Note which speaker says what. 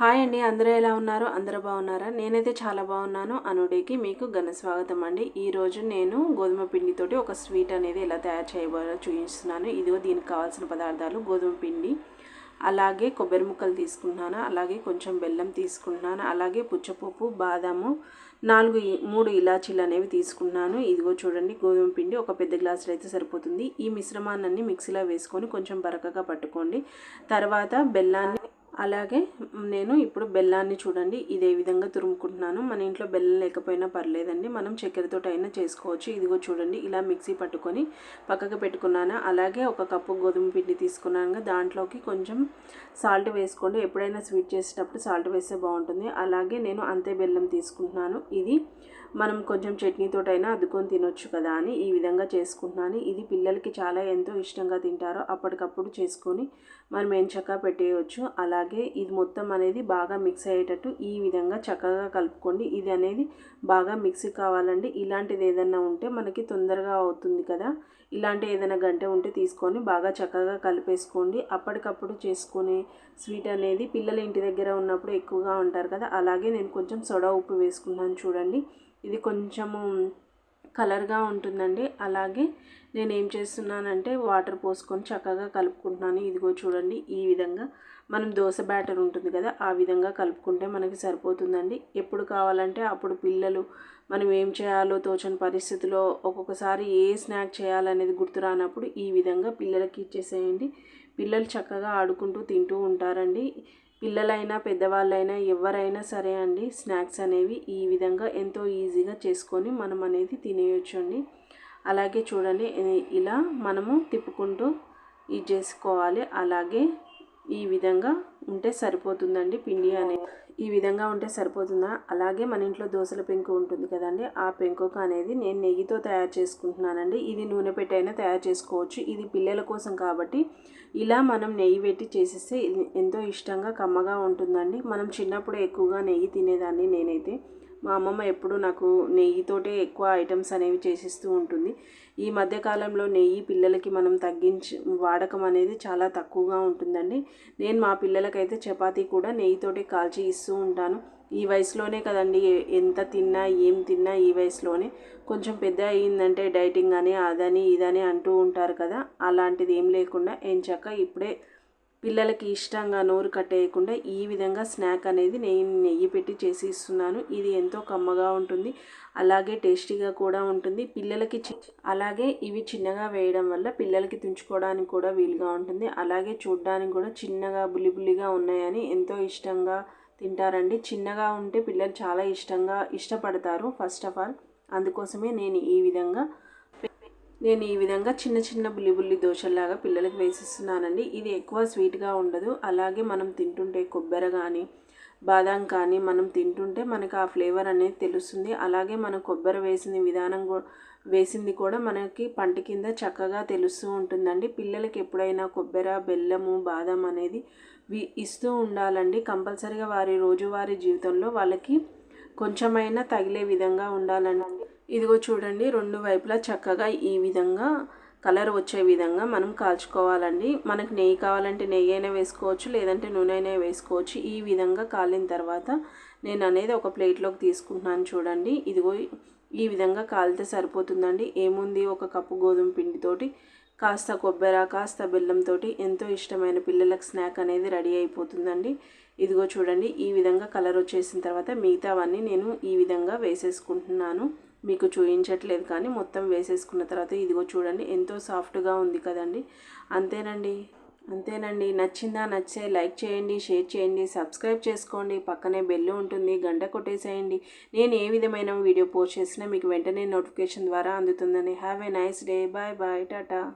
Speaker 1: Hi అండి అందరూ ఎలా ఉన్నారు? అందరూ బాగున్నారా? నేనైతే చాలా బాగున్నాను. అనుడేకి మీకు ఘన స్వాగతం అండి. ఈరోజు నేను గోధుమ పిండితోటి ఒక స్వీట్ అనేది ఎలా తయారు చేయబోలో చూపిస్తున్నాను. ఇదిగో దీనికి కావాల్సిన పదార్థాలు గోధుమ పిండి అలాగే కొబ్బరి ముక్కలు తీసుకుంటున్నాను అలాగే కొంచెం బెల్లం తీసుకుంటున్నాను అలాగే పుచ్చపప్పు బాదాము నాలుగు మూడు ఇలాచీలు అనేవి తీసుకున్నాను ఇదిగో చూడండి గోధుమ పిండి ఒక పెద్ద గ్లాసులో అయితే సరిపోతుంది. ఈ మిశ్రమాన్ని మిక్సీలో వేసుకొని కొంచెం బరకగా పట్టుకోండి. తర్వాత బెల్లాన్ని అలాగే నేను ఇప్పుడు బెల్లాన్ని చూడండి ఇదే విధంగా తురుముకుంటున్నాను. మన ఇంట్లో బెల్లం లేకపోయినా పర్లేదండి. మనం చక్కెరతో అయినా చేసుకోవచ్చు. ఇదిగో చూడండి ఇలా మిక్సీ పట్టుకొని పక్కకు పెట్టుకున్నాను. అలాగే ఒక కప్పు గోధుమ పిండి తీసుకున్నాను. దాంట్లోకి కొంచెం సాల్ట్ వేసుకోండి. ఎప్పుడైనా స్వీట్ చేసేటప్పుడు సాల్ట్ వేస్తే బాగుంటుంది. అలాగే నేను అంతే బెల్లం తీసుకుంటున్నాను. ఇది మనం కొంచెం చట్నీతోటైనా అద్దుకొని తినొచ్చు కదా అని ఈ విధంగా చేసుకుంటున్నాను. ఇది పిల్లలకి చాలా ఎంతో ఇష్టంగా తింటారో అప్పటికప్పుడు చేసుకొని మనం ఏం చక్కగా పెట్టేయచ్చు. అలాగే ఇది మొత్తం అనేది బాగా మిక్స్ అయ్యేటట్టు ఈ విధంగా చక్కగా కలుపుకోండి. ఇది అనేది బాగా మిక్సీ కావాలండి. ఇలాంటిది ఏదైనా ఉంటే మనకి తొందరగా అవుతుంది కదా. ఇలాంటి ఏదైనా గంట ఉంటే తీసుకొని బాగా చక్కగా కలిపేసుకోండి. అప్పటికప్పుడు చేసుకునే స్వీట్ అనేది పిల్లలు ఇంటి దగ్గర ఉన్నప్పుడు ఎక్కువగా ఉంటారు కదా. అలాగే నేను కొంచెం సొడా ఉప్పు వేసుకున్నాను చూడండి. ఇది కొంచెము కలర్గా ఉంటుందండి. అలాగే నేను ఏం చేస్తున్నానంటే వాటర్ పోసుకొని చక్కగా కలుపుకుంటున్నాను. ఇదిగో చూడండి ఈ విధంగా. మనం దోశ బ్యాటర్ ఉంటుంది కదా ఆ విధంగా కలుపుకుంటే మనకి సరిపోతుందండి. ఎప్పుడు కావాలంటే అప్పుడు పిల్లలు మనం ఏం చేయాలో తోచని పరిస్థితిలో ఒక్కొక్కసారి ఏ స్నాక్ చేయాలనేది గుర్తు రానప్పుడు ఈ విధంగా పిల్లలకి ఇచ్చేసేయండి. పిల్లలు చక్కగా ఆడుకుంటూ తింటూ ఉంటారండి. పిల్లలైనా పెద్దవాళ్ళైనా ఎవరైనా సరే అండి స్నాక్స్ అనేవి ఈ విధంగా ఎంతో ఈజీగా చేసుకొని మనం అనేది తినేయచ్చు అండి అలాగే చూడండి ఇలా మనము తిప్పుకుంటూ ఇది చేసుకోవాలి. అలాగే ఈ విధంగా ఉంటే సరిపోతుందండి పిండి అనేది. ఈ విధంగా ఉంటే సరిపోతుందా? అలాగే మన ఇంట్లో దోశల పెంకు ఉంటుంది కదండి ఆ పెంకుక అనేది నేను నెయ్యితో తయారు చేసుకుంటున్నానండి. ఇది నూనె పెట్టైనా తయారు చేసుకోవచ్చు. ఇది పిల్లల కోసం కాబట్టి ఇలా మనం నెయ్యి పెట్టి చేసేస్తే ఎంతో ఇష్టంగా కమ్మగా ఉంటుందండి. మనం చిన్నప్పుడు ఎక్కువగా నెయ్యి తినేదాన్ని నేనైతే. మా అమ్మమ్మ ఎప్పుడు నాకు నెయ్యితోటే ఎక్కువ ఐటమ్స్ అనేవి చేసిస్తూ ఉంటుంది. ఈ మధ్యకాలంలో నెయ్యి పిల్లలకి మనం తగ్గించి వాడకం అనేది చాలా తక్కువగా ఉంటుందండి. నేను మా పిల్లలకైతే చపాతీ కూడా నెయ్యితోటే కాల్చి ఇస్తూ ఉంటాను. ఈ వయసులోనే కదండి ఎంత తిన్నా ఏం తిన్నా ఈ వయసులోనే కొంచెం పెద్ద అయ్యిందంటే డైటింగ్ అని అదని ఇదని అంటూ ఉంటారు కదా. అలాంటిది ఏం లేకుండా ఏం ఇప్పుడే పిల్లలకి ఇష్టంగా నోరు కట్టేయకుండా ఈ విధంగా స్నాక్ అనేది నేను నెయ్యి పెట్టి చేసి ఇస్తున్నాను ఇది ఎంతో కమ్మగా ఉంటుంది. అలాగే టేస్టీగా కూడా ఉంటుంది. పిల్లలకి అలాగే ఇవి చిన్నగా వేయడం వల్ల పిల్లలకి తుంచుకోవడానికి కూడా వీలుగా ఉంటుంది. అలాగే చూడడానికి కూడా చిన్నగా బులిబులిగా ఉన్నాయని ఎంతో ఇష్టంగా తింటారండి. చిన్నగా ఉంటే పిల్లలు చాలా ఇష్టంగా ఇష్టపడతారు ఫస్ట్ ఆఫ్ ఆల్. అందుకోసమే నేను ఈ విధంగా నేను ఈ విధంగా చిన్న చిన్న బుల్లి బుల్లి దోశల్లాగా పిల్లలకు వేసిస్తున్నానండి. ఇది ఎక్కువ స్వీట్గా ఉండదు. అలాగే మనం తింటుంటే కొబ్బరి కానీ బాదాం కానీ మనం తింటుంటే మనకు ఆ ఫ్లేవర్ అనేది తెలుస్తుంది. అలాగే మనం కొబ్బరి వేసిన విధానం వేసింది కూడా మనకి పంట కింద చక్కగా తెలుస్తూ ఉంటుందండి. పిల్లలకి ఎప్పుడైనా కొబ్బరి బెల్లము బాదం అనేది ఇస్తూ ఉండాలండి. కంపల్సరిగా వారి రోజువారీ జీవితంలో వాళ్ళకి కొంచెమైనా తగిలే విధంగా ఉండాలండి. ఇదిగో చూడండి రెండు వైపులా చక్కగా ఈ విధంగా కలర్ వచ్చే విధంగా మనం కాల్చుకోవాలండి. మనకు నెయ్యి కావాలంటే నెయ్యి అయినా వేసుకోవచ్చు లేదంటే నూనె అయినా వేసుకోవచ్చు. ఈ విధంగా కాలిన తర్వాత నేను అనేది ఒక ప్లేట్లోకి తీసుకుంటున్నాను చూడండి. ఇదిగో ఈ విధంగా కాలితే సరిపోతుందండి. ఏముంది? ఒక కప్పు గోధుమ పిండితోటి కాస్త కొబ్బరి కాస్త బెల్లంతో ఎంతో ఇష్టమైన పిల్లలకు స్నాక్ అనేది రెడీ అయిపోతుందండి. ఇదిగో చూడండి ఈ విధంగా కలర్ వచ్చేసిన తర్వాత మిగతావన్నీ నేను ఈ విధంగా వేసేసుకుంటున్నాను. మీకు చూపించట్లేదు కానీ మొత్తం వేసేసుకున్న తర్వాత ఇదిగో చూడండి ఎంతో సాఫ్ట్గా ఉంది కదండి. అంతేనండి అంతేనండి. నచ్చిందా నచ్చే లైక్ చేయండి షేర్ చేయండి సబ్స్క్రైబ్ చేసుకోండి. పక్కనే బెల్లు ఉంటుంది గంట కొట్టేసేయండి. నేను ఏ విధమైన వీడియో పోస్ట్ చేసినా మీకు వెంటనే నోటిఫికేషన్ ద్వారా అందుతుందని. Have a nice day. Bye bye. Tata.